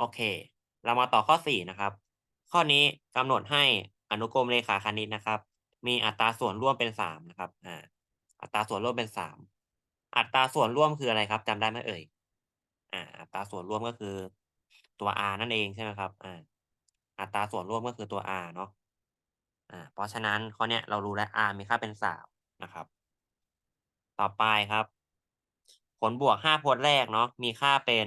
โอเค เรามาต่อข้อสี่นะครับ ข้อนี้กำหนดให้อนุกรมเลขาคณิตนะครับ มีอัตราส่วนร่วมเป็นสามนะครับอ่าอัตราส่วนร่วมเป็นสามอัตราส่วนร่วมคืออะไรครับจำได้ไหมเอ่ยอ่าอัตราส่วนร่วมก็คือตัว r นั่นเองใช่ไหมครับอ่าอัตราส่วนร่วมก็คือตัว r เนาะอ่าเพราะฉะนั้นข้อเนี้ยเรารู้แล้ว r มีค่าเป็นสามนะครับ ต่อไปครับ ผลบวกห้าพจน์แรกเนาะมีค่าเป็น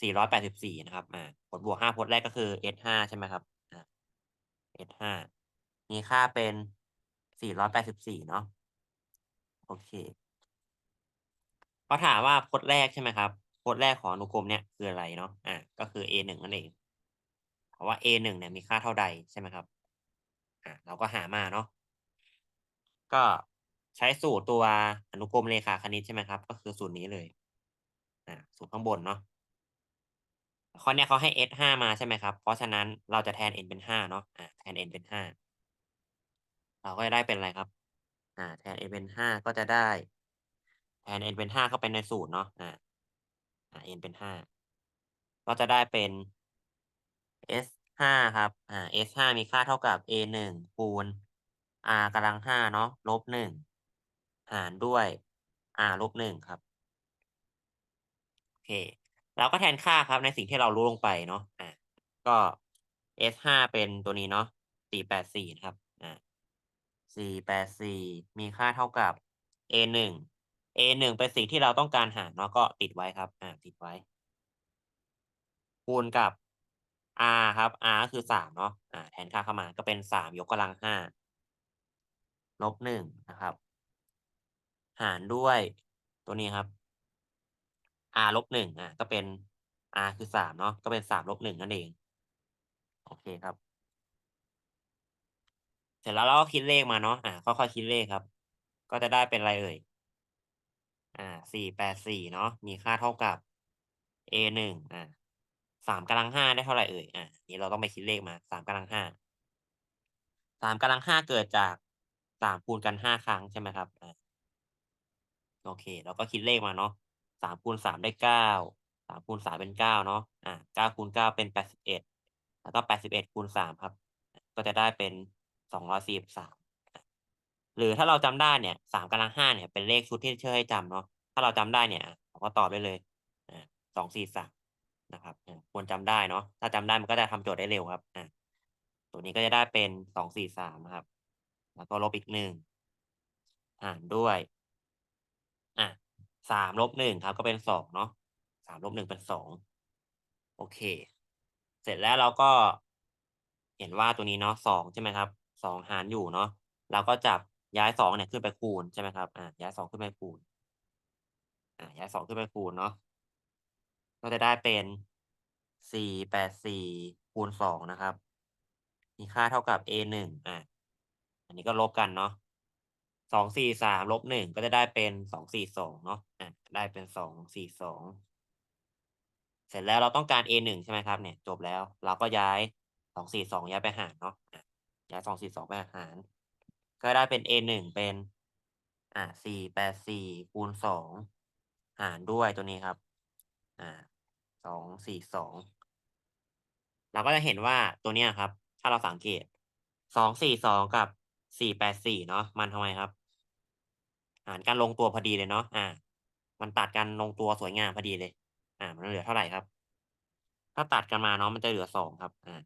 สี่ร้อยแปดสิบสี่นะครับอ่าผลบวกห้าพจน์แรกก็คือ s ห้าใช่ไหมครับอ่า s ห้ามีค่าเป็นสี่ร้อยแปดสิบสี่เนาะโอเคเขาถามว่าพจน์แรกใช่ไหมครับพจน์แรกของอนุกรมเนี่ยคืออะไรเนาะอ่าก็คือ a หนึ่งนั่นเองเพราะว่า a หนึ่งเนี่ยมีค่าเท่าใดใช่ไหมครับอ่าเราก็หามาเนาะก็ใช้สูตรตัวอนุกรมเลขาคณิตใช่ไหมครับ ก็คือสูตรนี้เลยอ่าสูตรข้างบนเนาะ ข้อเนี้ยเขาให้ s ห้ามาใช่ไหมครับ เพราะฉะนั้นเราจะแทน n เป็นห้าเนาะอ่าแทน n เป็นห้าเราก็จะได้เป็นอะไรครับ อ่า แทน n เป็นห้าก็จะได้ แทน n เป็นห้าเข้าไปในสูตรเนาะอ่าอ่า n เป็นห้าก็จะได้เป็น s ห้าครับ อ่า s ห้ามีค่าเท่ากับ a หนึ่งคูณ r กำลังห้าเนาะลบหนึ่งหารด้วย r ลบหนึ่งครับ โอเค เราก็แทนค่าครับในสิ่งที่เรารู้ลงไปเนาะอ่าก็ s ห้าเป็นตัวนี้เนาะสี่แปดสี่นะครับอ่าสี่แปดสี่มีค่าเท่ากับ a หนึ่ง a หนึ่งเป็นสิ่งที่เราต้องการหาเนาะก็ติดไว้ครับอ่าติดไว้ คูณกับ r ครับ r ก็คือสามเนาะอ่าแทนค่าเข้ามาก็เป็นสามยกกำลังห้าลบหนึ่งนะครับ หารด้วยตัวนี้ครับ r ลบหนึ่งอะก็เป็น r คือสามเนาะก็เป็นสามลบหนึ่งนั่นเอง โอเคครับ เสร็จแล้วเราก็คิดเลขมาเนาะอ่าค่อยๆคิดเลขครับ ก็จะได้เป็นอะไรเอ่ยอ่าสี่แปดสี่เนาะมีค่าเท่ากับ a หนึ่งอ่าสามกำลังห้าได้เท่าไหร่เอ่ยอ่านี่เราต้องไปคิดเลขมาสามกำลังห้าสามกำลังห้าเกิดจากสามคูณกันห้าครั้งใช่ไหมครับอ่าโอเค เราก็คิดเลขมาเนาะ สามคูณสามได้เก้าสามคูณสามเป็นเก้าเนาะอ่าเก้าคูณเก้าเป็นแปดสิบเอ็ดแล้วก็แปดสิบเอ็ดคูณสามครับ ก็จะได้เป็นสองร้อยสี่สิบสามหรือถ้าเราจำได้เนี่ยสามกำลังห้าเนี่ยเป็นเลขชุดที่ช่วยให้จำเนาะถ้าเราจำได้เนี่ยเราก็ตอบได้เลยอ่าสองสี่สามนะครับควรจำได้เนาะถ้าจำได้มันก็จะทำโจทย์ได้เร็วครับอ่าตัวนี้ก็จะได้เป็นสองสี่สามครับ แล้วก็ลบอีกหนึ่งหารด้วย สามลบหนึ่งครับก็เป็นสองเนาะสามลบหนึ่งเป็นสองโอเค เสร็จแล้วเราก็เห็นว่าตัวนี้เนาะสองใช่ไหมครับสองหารอยู่เนาะเราก็จับย้ายสองเนี่ยขึ้นไปคูณใช่ไหมครับอ่าย้ายสองขึ้นไปคูณอ่าย้ายสองขึ้นไปคูณเนาะก็จะได้เป็นสี่แปดสี่คูณสองนะครับ มีค่าเท่ากับ a หนึ่งอะอันนี้ก็ลบกันเนาะ สองสี่สามลบหนึ่งก็จะได้เป็นสองสี่สองเนาะอะได้เป็นสองสี่สองเสร็จแล้วเราต้องการ a หนึ่งใช่ไหมครับเนี่ยจบแล้ว เราก็ย้ายสองสี่สองย้ายไปหารเนาะย้ายสองสี่สองไปหาร ก็ได้เป็น a หนึ่งเป็น อ่าสี่แปดสี่คูณสองหารด้วยตัวนี้ครับ อ่าสองสี่สองเราก็จะเห็นว่าตัวเนี้ยครับ ถ้าเราสังเกตสองสี่สองกับ สี่แปดสี่เนาะมันทำไมครับ หารกันลงตัวพอดีเลยเนาะอ่า มันตัดกันลงตัวสวยงามพอดีเลย อ่า มันเหลือเท่าไหร่ครับ ถ้าตัดกันมาเนาะมันจะเหลือสองครับ อ่า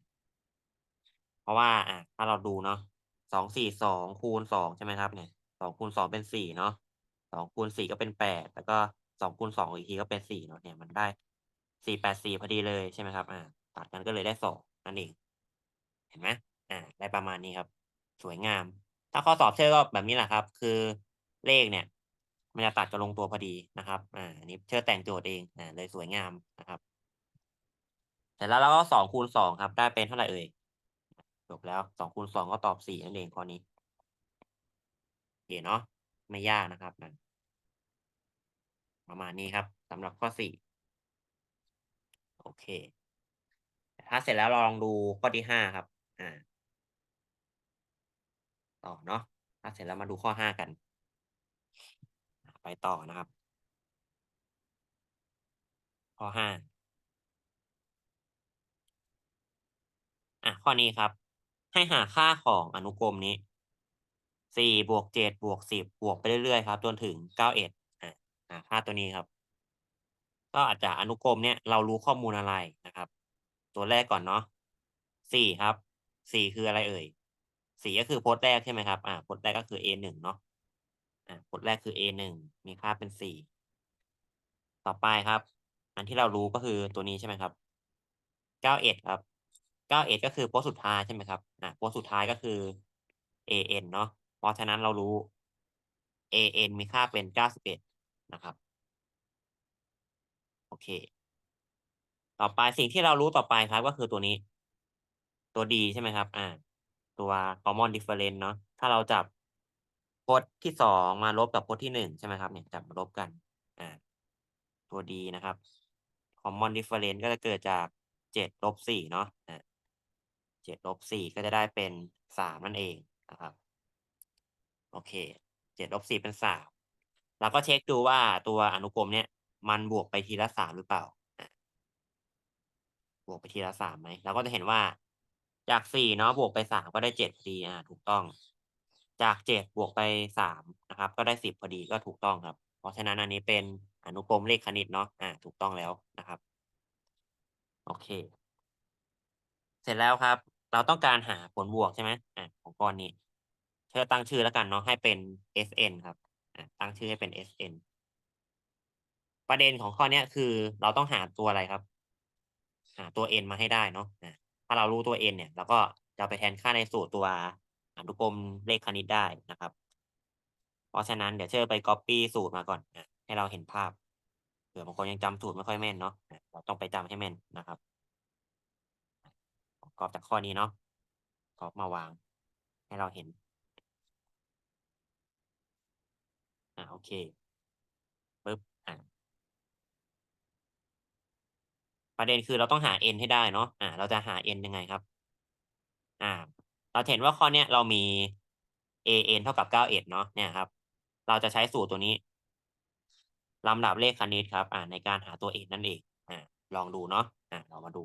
เพราะว่า อ่า ถ้าเราดูเนาะสองสี่สองคูณสองใช่ไหมครับ เนี่ยสองคูณสองเป็นสี่เนาะสองคูณสี่ก็เป็นแปดแล้วก็สองคูณสองอีกทีก็เป็นสี่เนาะเนี่ยมันได้สี่แปดสี่พอดีเลยใช่ไหมครับ อ่า ตัดกันก็เลยได้สองนั่นเองเห็นไหมอ่า ได้ประมาณนี้ครับ สวยงาม ถ้าข้อสอบเชื่อก็แบบนี้แหละครับ คือเลขเนี่ย มันจะตัดกันลงตัวพอดีนะครับอ่าอันนี้เชื่อแต่งโจทย์เองอ่าเลยสวยงามนะครับเสร็จแล้วเราก็สองคูณสองครับ ได้เป็นเท่าไหร่เอ่ยจบแล้วสองคูณสองก็ตอบสี่นั่นเองข้อนี้โอเคเนาะไม่ยากนะครับนั่นประมาณนี้ครับสำหรับข้อสี่โอเค ถ้าเสร็จแล้วเราลองดูข้อที่ห้าครับ อ่า ต่อเนาะถ้าเสร็จแล้วมาดูข้อห้ากัน ไปต่อนะครับ ข้อห้าอะข้อนี้ครับ ให้หาค่าของอนุกรมนี้สี่บวกเจ็ดบวกสิบบวกไปเรื่อยๆครับจนถึงเก้าเอ็ดอะหาค่าตัวนี้ครับ ก็อาจจะอนุกรมเนี่ยเรารู้ข้อมูลอะไรนะครับ ตัวแรกก่อนเนาะสี่ครับสี่คืออะไรเอ่ย สีก็คือโพจน์แรกใช่ไหมครับอ่าโพจน์แรกก็คือ a หนึ่งเนาะอ่าโพจน์แรกคือ a หนึ่งมีค่าเป็นสี่ต่อไปครับ อันที่เรารู้ก็คือตัวนี้ใช่ไหมครับเก้าเอ็ดครับเก้าเอ็ดก็คือโพสต์สุดท้ายใช่ไหมครับอ่าโพสต์สุดท้ายก็คือ an เนาะเพราะฉะนั้นเรารู้ an มีค่าเป็นเก้าสิบเอ็ดนะครับโอเค ต่อไปสิ่งที่เรารู้ต่อไปครับก็คือตัวนี้ ตัวดีใช่ไหมครับ อ่า ตัว common difference เนาะถ้าเราจับพจน์ที่สองมาลบกับพจน์ที่หนึ่งใช่ไหมครับเนี่ยจับมาลบกันอ่าตัวดีนะครับ common difference ก็จะเกิดจากเจ็ดลบสี่เนาะอ่าเจ็ดลบสี่ก็จะได้เป็นสามนั่นเองนะครับ โอเคเจ็ดลบสี่เป็นสามเราก็เช็คดูว่าตัวอนุกรมเนี่ย มันบวกไปทีละสามหรือเปล่าบวกไปทีละสามไหมเราก็จะเห็นว่า จากสี่เนาะบวกไปสามก็ได้เจ็ดพอดีอ่าถูกต้อง จากเจ็ดบวกไปสามนะครับ ก็ได้สิบพอดีก็ถูกต้องครับ เพราะฉะนั้นอันนี้เป็นอนุกรมเลขคณิตเนาะอ่าถูกต้องแล้วนะครับ โอเค เสร็จแล้วครับ เราต้องการหาผลบวกใช่ไหมอ่าของก้อนนี้เชิญตั้งชื่อแล้วกันเนาะให้เป็น SN ครับอ่าตั้งชื่อให้เป็น SN ประเด็นของข้อนี้คือเราต้องหาตัวอะไรครับ หาตัว n มาให้ได้เนาะ ถ้าเรารู้ตัว n เนี่ยเราก็จะไปแทนค่าในสูตรตัวอนุกรมเลขคณิตได้นะครับ เพราะฉะนั้นเดี๋ยวเชิญไป copy สูตรมาก่อนให้เราเห็นภาพเผื่อบางคนยังจำสูตรไม่ค่อยแม่นเนาะเราต้องไปจำให้แม่นนะครับกรอบจากข้อนี้เนาะกรอบมาวาง ให้เราเห็น อ่าโอเคปึ๊บอ่า ประเด็นคือเราต้องหา n ให้ได้เนาะอ่า เราจะหา n ยังไงครับ อ่า เราเห็นว่าข้อเนี้ยเรามี an เท่ากับเก้าเอ็ดเนาะเนี่ยครับ เราจะใช้สูตรตัวนี้ลำดับเลขคณิตครับ อ่า ในการหาตัว n นั่นเองอ่า ลองดูเนาะอ่า เรามาดู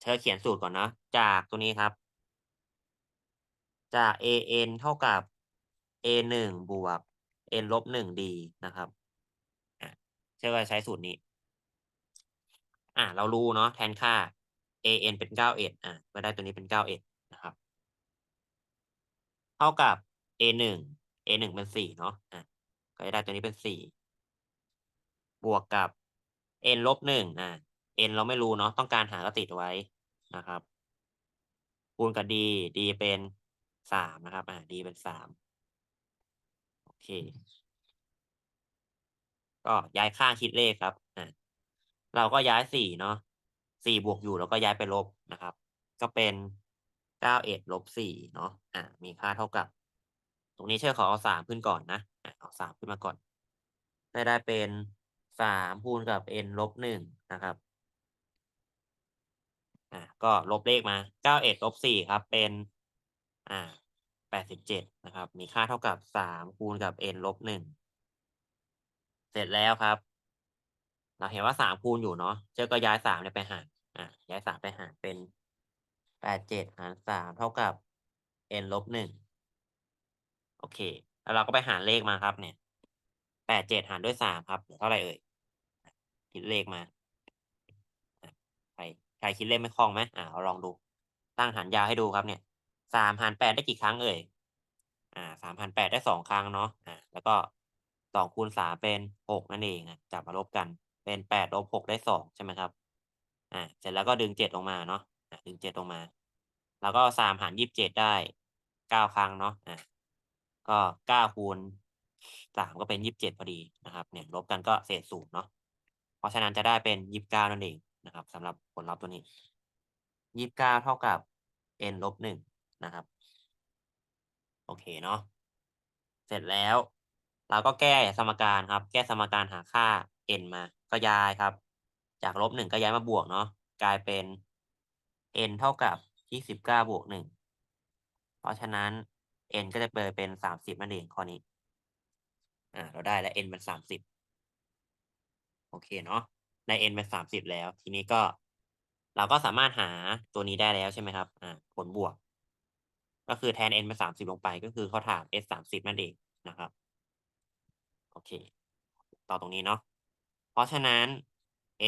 เธอเขียนสูตรก่อนนะจากตัวนี้ครับ จาก an เท่ากับ a หนึ่งบวก n ลบหนึ่ง d นะครับอ่าเธอก็ใช้สูตรนี้ อ่าเรารู้เนาะแทนค่า an เป็นเก้าเอ็ดอ่าก็ได้ตัวนี้เป็นเก้าเอ็ดนะครับ เท่ากับ a หนึ่ง a หนึ่งเป็นสี่เนาะอ่าก็จะได้ตัวนี้เป็นสี่บวกกับ n ลบหนึ่งอ่า n เราไม่รู้เนาะต้องการหาก็ติดไว้นะครับคูณกับ d d เป็นสามนะครับ อ่า d เป็นสามโอเค ก็ย้ายข้างคิดเลขครับ เราก็ย้ายสี่เนาะสี่บวกอยู่เราก็ย้ายไปลบนะครับ ก็เป็นเก้าเอ็ดลบสี่เนาะอ่ามีค่าเท่ากับ ตรงนี้เชื่อขอเอาสามขึ้นก่อนนะอ่าเอาสามขึ้นมาก่อนได้ได้เป็นสามคูณกับ n ลบหนึ่งนะครับ อ่า ก็ลบเลขมาเก้าเอ็ดลบสี่ครับ เป็น อ่าแปดสิบเจ็ดนะครับ มีค่าเท่ากับสามคูณกับ n ลบหนึ่ง เสร็จแล้วครับ เราเห็นว่าสามคูณอยู่เนาะเจ้าก็ย้ายสามเนี่ยไปหารอ่าย้ายสามไปหารเป็นแปดเจ็ดหารสามเท่ากับ n ลบหนึ่งโอเค แล้วเราก็ไปหารเลขมาครับเนี่ยแปดเจ็ดหารด้วยสามครับเหลือเท่าไหร่เอ่ยคิดเลขมาใครใครคิดเลขไม่คล่องไหมอ่าเราลองดูตั้งหารยาวให้ดูครับเนี่ยสามหารแปดได้กี่ครั้งเอ่ยอ่าสามหารแปดได้สองครั้งเนาะอ่าแล้วก็สองคูณสามเป็นหกนั่นเองนะจับมาลบกัน เป็นแปดลบหกได้สองใช่ไหมครับ อ่า เสร็จแล้วก็ดึงเจ็ดลงมาเนาะ อ่า ดึงเจ็ดลงมา แล้วก็สามหารยี่สิบเจ็ดได้เก้าครั้งเนาะ อ่า ก็เก้าคูณสามก็เป็นยี่สิบเจ็ดพอดีนะครับ เนี่ยลบกันก็เศษศูนย์เนาะ เพราะฉะนั้นจะได้เป็นยี่สิบเก้านั่นเองนะครับสำหรับผลลัพธ์ตัวนี้ยี่สิบเก้าเท่ากับ n ลบหนึ่งนะครับ โอเคเนาะ เสร็จแล้วเราก็แก้สมการครับ แก้สมการหาค่า n มาก็ย้ายครับ จากลบหนึ่งก็ย้ายมาบวกเนาะกลายเป็น n เท่ากับยี่สิบเก้าบวกหนึ่งเพราะฉะนั้น n ก็จะเปิดเป็นสามสิบนั่นเองข้อนี้ อ่า เราได้แล้ว n เป็นสามสิบโอเคเนาะใน n เป็นสามสิบแล้ว ทีนี้ก็ เราก็สามารถหาตัวนี้ได้แล้วใช่ไหมครับอ่าผลบวก ก็คือแทน n เป็น30ลงไปก็คือเขาถาม s 30นั่นเองนะครับ โอเค ต่อตรงนี้เนาะ เพราะฉะนั้น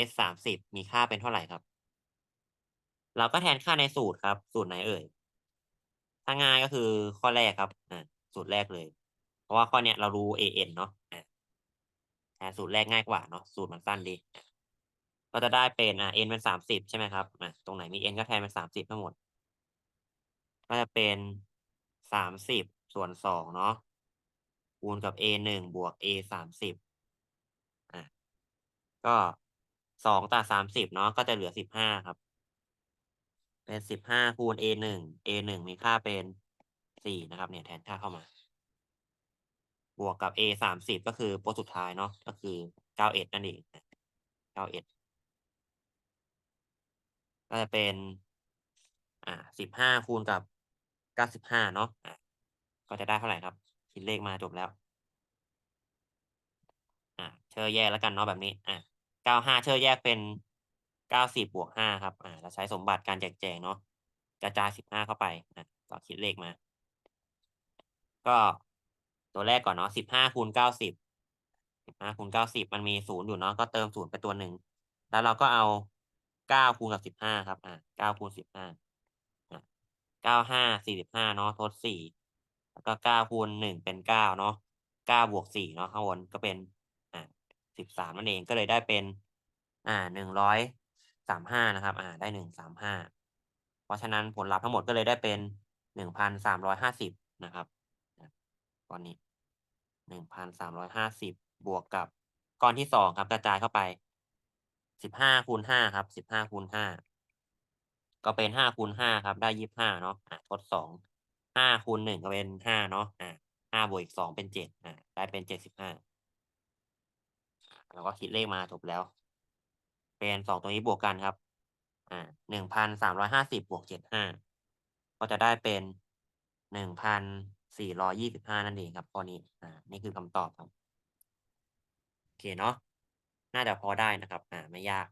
s 30มีค่าเป็นเท่าไหร่ครับ เราก็แทนค่าในสูตรครับ สูตรไหนเอ่ย ถ้าง่ายก็คือข้อแรกครับอ่าสูตรแรกเลย เพราะว่าข้อเนี้ยเรารู้ an เนาะอ่าแทนสูตรแรกง่ายกว่าเนาะ สูตรมันสั้นดี ก็จะได้เป็นอ่า n เป็น30ใช่ไหมครับอ่าตรงไหนมี n ก็แทนเป็น30ทั้งหมด ก็จะเป็น30ส่วน2เนาะคูณกับ a 1บวก a 30อ่า ก็2ตัด30เนาะก็จะเหลือ15ครับ เป็น15คูณ a 1 a 1มีค่าเป็น4นะครับ เนี่ยแทนค่าเข้ามา บวกกับ a 30ก็คือตัวสุดท้ายเนาะก็คือ91นั่นเอง91ก็จะเป็น อ่า15คูณกับ95เนาะก็จะได้เท่าไหร่ครับ คิดเลขมาจบแล้ว อ่าเชอร์แยกแล้วกันเนาะแบบนี้อะเก้า95เชอร์แยกเป็น90บบวก5ครับอ่าเราใช้สมบัติการแจกแจงเนาะกระจาย15เข้าไปอ่าก็คิดเลขมา ก็ตัวแรกก่อนเนาะ15คูณ90 15คูณ90มันมี0อยู่เนาะก็เติม0ไปตัวหนึ่งแล้วเราก็เอา9คูณกับ15ครับอะเก้าคูณ15อ่า95 45เนาะทด4แล้วก็9คูณ1เป็น9เนาะ9บวก4เนาะข้างบนก็เป็น สิบสามนั่นเองก็เลยได้เป็น อ่าหนึ่งร้อยสามห้านะครับ อ่า ได้หนึ่งสามห้าเพราะฉะนั้นผลลัพธ์ทั้งหมดก็เลยได้เป็นหนึ่งพันสามร้อยห้าสิบนะครับตอนนี้หนึ่งพันสามร้อยห้าสิบบวกกับก้อนที่สองครับกระจายเข้าไปสิบห้าคูณห้าครับสิบห้าคูณห้าก็เป็นห้าคูณห้าครับ ได้ยี่บห้าเนาะทดสองห้าคูณหนึ่งก็เป็นห้าเนาะห้าบวกอีกสองเป็นเจ็ดอะได้เป็นเจ็ดสิบห้า ก็คิดเลขมาจบแล้ว เป็น2ตัวนี้บวกกันครับ อ่า1,350บบวก75ก็จะได้เป็น1,425นั่นเองครับข้อนี้ อ่า นี่คือคำตอบครับ โอเคเนาะ น่าจะพอได้นะครับ อ่า ไม่ยาก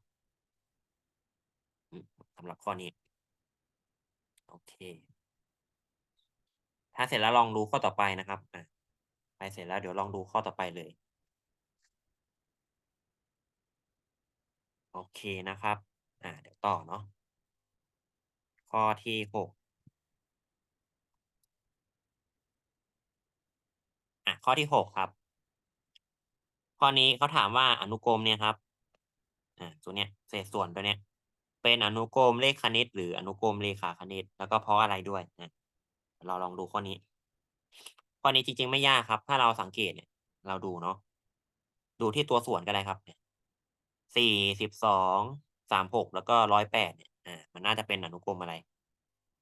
สำหรับข้อนี้ โอเค ถ้าเสร็จแล้วลองดูข้อต่อไปนะครับ อ่าไปเสร็จแล้วเดี๋ยวลองดูข้อต่อไปเลย โอเคนะครับ อ่า เดี๋ยวต่อเนาะ ข้อที่6อ่าข้อที่6ครับ ข้อนี้เขาถามว่าอนุกรมเนี่ยครับ อ่าตัวเนี้ยเศษส่วนตัวเนี้ย เป็นอนุกรมเลขคณิต หรืออนุกรมเรขาคณิต แล้วก็เพราะอะไรด้วยนะเราลองดูข้อนี้ ข้อนี้จริงๆไม่ยากครับ ถ้าเราสังเกตเนี่ย เราดูเนาะ ดูที่ตัวส่วนก็ได้ครับเนี่ย สี่สิบสองสามหกแล้วก็ร้อยแปดเนี่ยอ่ามันน่าจะเป็นอนุกรมอะไร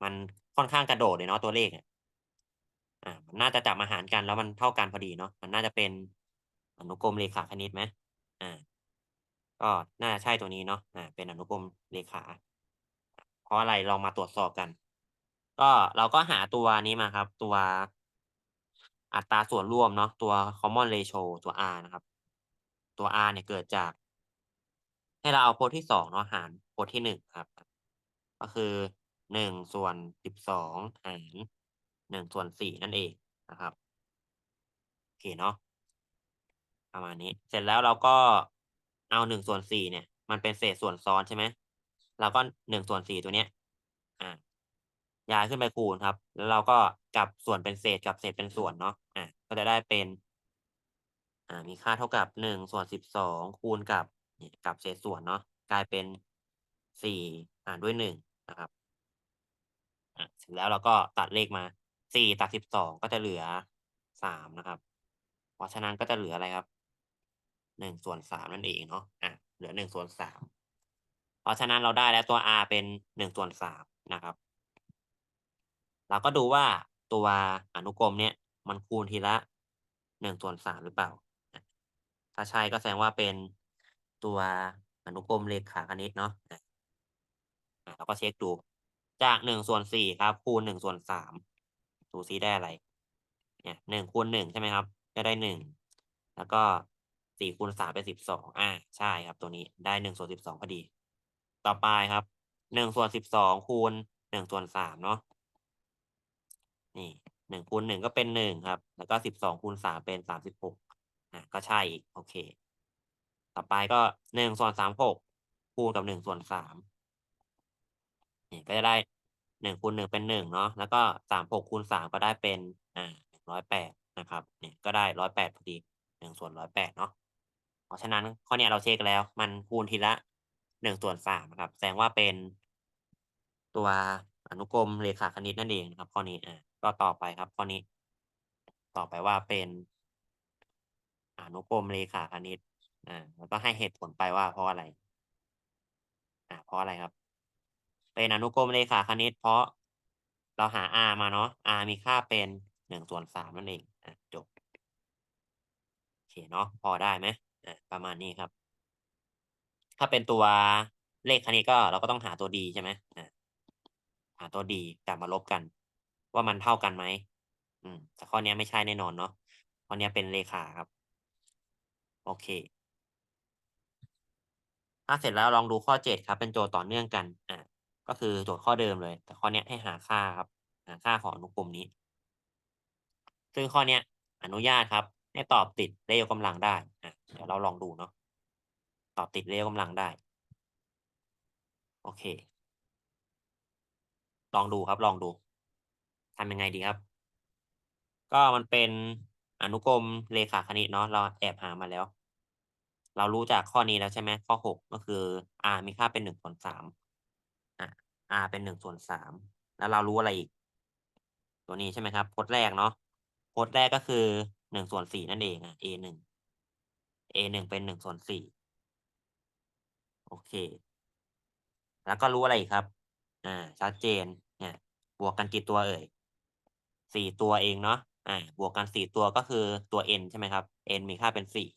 มันค่อนข้างกระโดดเลยเนาะตัวเลขเนี่ยอ่ามันน่าจะจับมาหารกันแล้วมันเท่ากันพอดีเนาะมันน่าจะเป็นอนุกรมเรขาคณิตไหมอ่า ก็น่าจะใช่ตัวนี้เนาะอ่า เป็นอนุกรมเรขา เพราะอะไรลองมาตรวจสอบกัน ก็เราก็หาตัวนี้มาครับ ตัวอัตราส่วนร่วมเนาะตัว common ratio ตัว r นะครับ ตัว r เนี่ยเกิดจาก ให้เราเอาโพจน์ที่2เนาะหารโพจน์ที่1ครับ ก็คือ1ส่วน12หาร1ส่วน4นั่นเองนะครับโอเคเนาะประมาณนี้ เสร็จแล้วเราก็เอา1ส่วน4เนี่ย มันเป็นเศษส่วนซ้อนใช่ไหมเราก็1ส่วน4ตัวเนี้ย อ่าย้ายขึ้นไปคูณครับ แล้วเราก็กลับส่วนเป็นเศษกับเศษเป็นส่วนเนาะอ่าก็จะได้เป็น อ่า มีค่าเท่ากับ1ส่วน12คูณกับ กับเศษส่วนเนาะกลายเป็น4หารด้วย1นะครับอ่าเสร็จแล้วเราก็ตัดเลขมา4ตัด12ก็จะเหลือ3นะครับ เพราะฉะนั้นก็จะเหลืออะไรครับ1ส่วน3นั่นเองเนาะอ่าเหลือ1ส่วน3เพราะฉะนั้นเราได้แล้วตัว r เป็น1ส่วน3นะครับ เราก็ดูว่าตัวอนุกรมเนี้ยมันคูณทีละ1ส่วน3หรือเปล่า ถ้าใช่ก็แสดงว่าเป็น ตัวอนุกรมเลขาคณิตเนาะแล้วก็เช็คดู จากหนึ่งส่วนสี่ครับ คูณหนึ่งส่วนสามดูซิได้อะไร เนี่ยหนึ่งคูณหนึ่งใช่ไหมครับก็ได้หนึ่งแล้วก็สี่คูณสามเป็นสิบสองอ่าใช่ครับ ตัวนี้ได้หนึ่งส่วนสิบสองพอดี ต่อไปครับหนึ่งส่วนสิบสองคูณหนึ่งส่วนสามเนาะนี่หนึ่งคูณหนึ่งก็เป็นหนึ่งครับ แล้วก็สิบสองคูณสามเป็นสามสิบหกอ่าก็ใช่อีกโอเค ต่อไปก็1ส่วน36คูณกับ1ส่วน3นี่ก็จะได้1คูณ1เป็น1เนาะแล้วก็36คูณ3ก็ได้เป็นอ่า108นะครับเนี่ยก็ได้108พอดี1ส่วน108เนาะเพราะฉะนั้นข้อเนี้ยเราเช็กแล้ว มันคูณทีละ1ส่วน3นะครับ แสดงว่าเป็นตัวอนุกรมเรขาคณิตนั่นเองนะครับ ข้อนี้อ่าก็ต่อไปครับข้อนี้ ต่อไปว่าเป็นอนุกรมเรขาคณิต อ่าแล้วก็ให้เหตุผลไปว่าเพราะอะไร อ่า เพราะอะไรครับ เป็นอนุกรมเรขาคณิต เพราะเราหา r มาเนาะ r มีค่าเป็น1ส่วน3นั่นเองอาจบโอเคเนาะพอได้ไหม?อ่าประมาณนี้ครับ ถ้าเป็นตัวเลขคณิตก็เราก็ต้องหาตัวดีใช่ไหม?อ่าหาตัวดีจับมาลบกัน ว่ามันเท่ากันไหม?อืมแต่ข้อนี้ไม่ใช่แน่นอนเนาะข้อนี้เป็นเรขาครับ โอเค ถ้าเสร็จแล้วลองดูข้อ7ครับ เป็นโจทย์ต่อเนื่องกันอาก็คือโจทย์ข้อเดิมเลย แต่ข้อเนี้ยให้หาค่าครับ หาค่าของอนุกรมนี้ ซึ่งข้อเนี้ยอนุญาตครับ ให้ตอบติดเลขยกกำลังได้อาเดี๋ยวเราลองดูเนาะตอบติดเลขยกกำลังได้ โอเค ลองดูครับลองดูทำยังไงดีครับ?ก็มันเป็นอนุกรมเรขาคณิตเนาะเราแอบหามาแล้ว เรารู้จากข้อนี้แล้วใช่ไหม?ข้อ6ก็คือ r มีค่าเป็น1ส่วน3อา r เป็น1ส่วน3แล้วเรารู้อะไรอีก?ตัวนี้ใช่ไหมครับพจน์แรกเนาะพจน์แรกก็คือ1ส่วน4นั่นเองอา a1 a1 เป็น1ส่วน4โอเค แล้วก็รู้อะไรอีกครับ?อ่า ชัดเจน เนี่ย บวกกันกี่ตัวเอ่ย?4ตัวเองเนาะอาบวกกัน4ตัวก็คือตัว n ใช่ไหมครับ n มีค่าเป็น4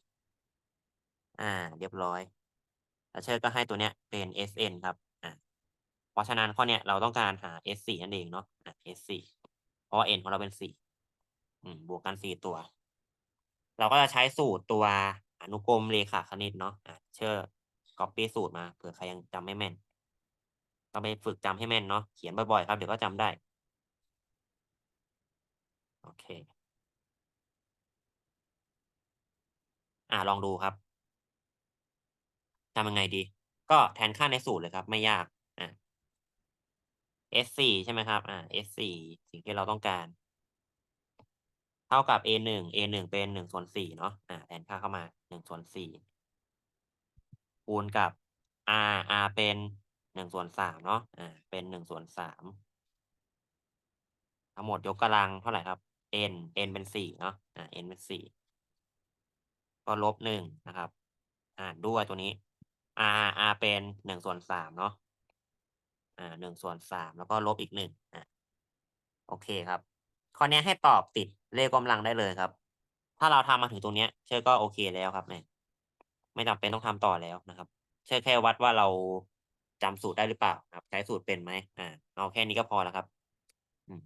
อ่า เรียบร้อยแล้วเชิดก็ให้ตัวเนี้ยเป็น Sn ครับอ่าเพราะฉะนั้นข้อเนี้ยเราต้องการหา S4 นั่นเองเนาะอา S4 เพราะ n ของเราเป็น4อืมบวกกัน4ตัว เราก็จะใช้สูตรตัวอนุกรมเรขาคณิตเนาะอาเชิดก๊อบปี้สูตรมาเผื่อใครยังจำไม่แม่นต้องไปฝึกจำให้แม่นเนาะเขียนบ่อยๆครับเดี๋ยวก็จำได้โอเค อ่าลองดูครับ ทำยังไงดี?ก็แทนค่าในสูตรเลยครับ ไม่ยากอา S4 ใช่ไหมครับ อ่า S4 สิ่งที่เราต้องการ เท่ากับ A1 A1 เป็น1ส่วน4เนาะอ่าแทนค่าเข้ามา1ส่วน4คูณกับ R R เป็น1ส่วน3เนาะอ่าเป็น1ส่วน3ทั้งหมดยกกำลังเท่าไหร่ครับ? n n เป็น4เนาะอ่า n เป็น4ก็ลบ1นะครับหารด้วยตัวนี้ R R เป็น1ส่วน3เนาะอ่า1ส่วน3แล้วก็ลบอีก1อาโอเคครับ ข้อนี้ให้ตอบติดเลขกำลังได้เลยครับ ถ้าเราทำมาถึงตรงเนี้ย เชิดก็โอเคแล้วครับเนี่ยไม่จำเป็นต้องทำต่อแล้วนะครับ เชิดแค่วัดว่าเราจำสูตรได้หรือเปล่าครับ ใช้สูตรเป็นไหม?อ่าเอาแค่นี้ก็พอแล้วครับ อืม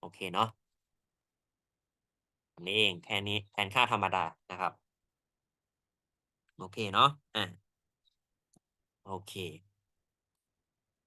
โอเคเนาะนี้เองแค่นี้แทนค่าธรรมดานะครับ โอเคเนาะอ่า โอเค